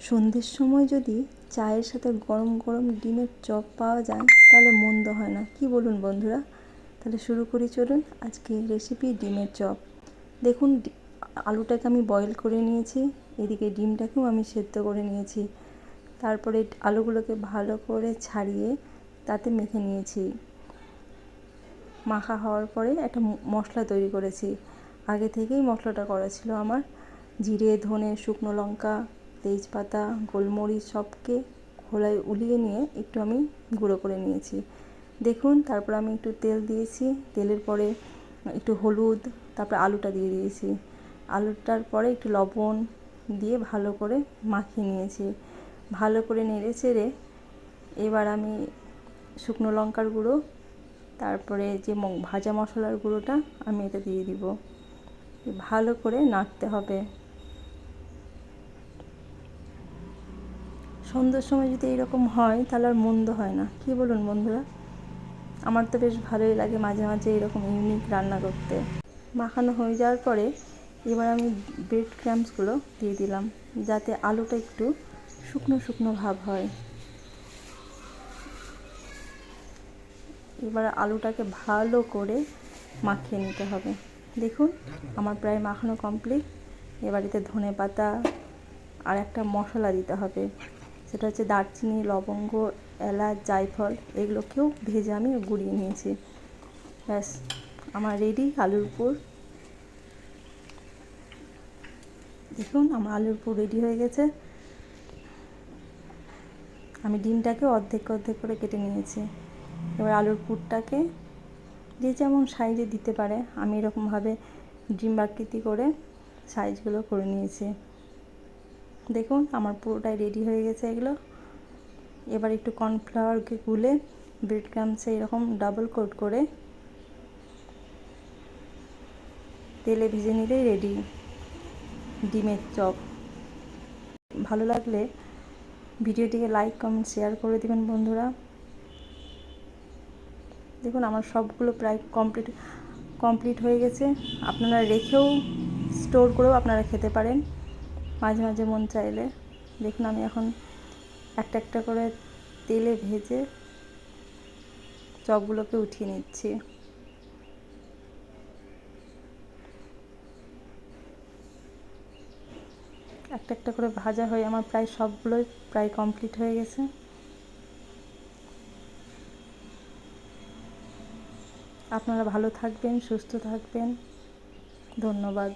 সন্ধ্যের সময় যদি চায়ের সাথে গরম গরম ডিমের চপ পাওয়া যায়, তাহলে মন্দ হয় না। কি বলুন বন্ধুরা? তাহলে শুরু করি চলুন আজকে রেসিপি ডিমের চপ। দেখুন আলুটাকে আমি বয়েল করে নিয়েছি, এদিকে ডিমটাকেও আমি সেদ্ধ করে নিয়েছি। তারপরে আলুগুলোকে ভালো করে ছাড়িয়ে তাতে মেখে নিয়েছি। মাখা হওয়ার পরে একটা মশলা তৈরি করেছি। আগে থেকেই মশলাটা করা ছিল আমার। জিরে, ধনে, শুকনো লঙ্কা তেজপাতা, গোলমরিচ সবকে খোলায় উলিয়ে নিয়ে একটু আমি গুঁড়ো করে নিয়েছি। দেখুন, তারপর আমি একটু তেল দিয়েছি। তেলের পরে একটু হলুদ, তারপরে আলুটা দিয়ে দিয়েছি। আলুটার পরে একটু লবণ দিয়ে ভালো করে মাখিয়ে নিয়েছি। ভালো করে নেড়ে চেড়ে এবার আমি শুকনো লঙ্কার গুঁড়ো, তারপরে যে ভাজা মশলার গুঁড়োটা আমি এটা দিয়ে দিব। ভালো করে নাড়তে হবে। সন্ধ্যের সময় যদি এরকম হয়, তাহলে আর মন্দ হয় না। কি বলুন বন্ধুরা? আমার তো বেশ ভালোই লাগে মাঝে মাঝে এরকম ইউনিক রান্না করতে। মাখানো হয়ে যাওয়ার পরে এবার আমি ব্রেড ক্রামসগুলো দিয়ে দিলাম, যাতে আলুটা একটু শুকনো শুকনো ভাব হয়। এবার আলুটাকে ভালো করে মাখিয়ে নিতে হবে। দেখুন, আমার প্রায় মাখানো কমপ্লিট এবার এতে ধনে পাতা আর একটা মশলা দিতে হবে। সেটা হচ্ছে দারচিনি, লবঙ্গ, এলাচ, জায়ফল, এগুলোকেও ভেজে আমি গুঁড়িয়ে নিয়েছি। ব্যাস, আমার রেডি আলুর পুর। দেখুন, আমার আলুর পুর রেডি হয়ে গেছে। আমি ডিমটাকে অর্ধেক অর্ধেক করে কেটে নিয়েছি। এবার আলুর পুরটাকে যে যেমন সাইজে দিতে পারে, আমি এরকমভাবে ডিম আকৃতি করে সাইজগুলো করে নিয়েছি। দেখুন, আমার পুরোটাই রেডি হয়ে গেছে এগুলো। এবার একটু কর্নফ্লাওয়ারকে গুলে ব্রেড ক্রামসে এরকম ডাবল কোট করে তেলে ভেজে নিলেই রেডি ডিমের চপ। ভালো লাগলে ভিডিওটিকে লাইক কমেন্ট শেয়ার করে দিবেন বন্ধুরা। দেখুন, আমার সবগুলো প্রায় কমপ্লিট কমপ্লিট হয়ে গেছে। আপনারা রেখেও স্টোর করেও আপনারা খেতে পারেন। মাঝে মাঝে মন চাইলে। দেখুন, আমি এখন একটা একটা করে তেলে ভেজে চপগুলোকে উঠিয়ে নিচ্ছি। একটা একটা করে ভাজা হয়ে আমার প্রায় সবগুলোই প্রায় কমপ্লিট হয়ে গেছে। আপনারা ভালো থাকবেন, সুস্থ থাকবেন। ধন্যবাদ।